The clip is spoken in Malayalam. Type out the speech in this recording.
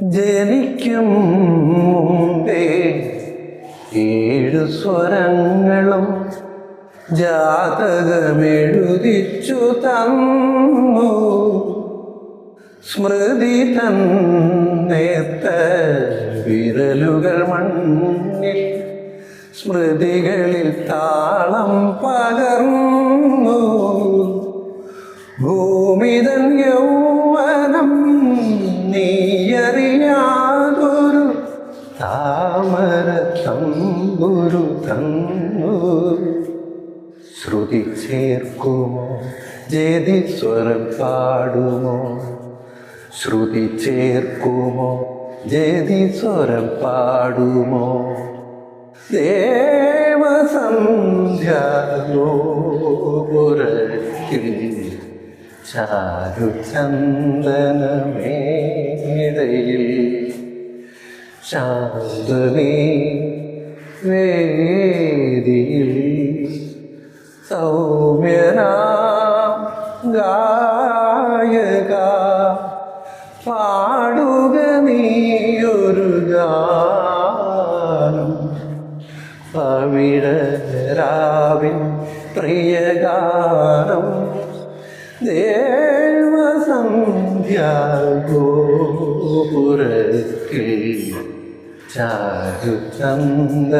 ജനിക്കും മുമ്പേ ഏഴു സ്വരങ്ങളും ജാതകമെഴുതിച്ചു തന്നു. സ്മൃതി തന്നേത്ത വിരലുകൾ മണ്ണിൽ സ്മൃതികളിൽ താളം പകർന്നു. ഭൂമിതൻ യൗവനം തന്നു ശ്രുതി ചേർക്കുമോ? ജേതി സ്വരം പാടുമോ? ശ്രുതി ചേർക്കുമോ? ജേതി സ്വരം പാടുമോ? ദേവസന്ധ്യാഗോപുരത്തിൽ ചാരുചന്ദനമേടയിൽ ശാന്തമേ വേദിയിൽ സൗമ്യനാം ഗായക. പാടുക നീയൊരു ഗാനം. പവിഴരാവിൻ പ്രിയഗാനം. ദേവസന്ധ്യാഗോപുരത്തിൽ ചാരു ചന്ദനമേടയിൽ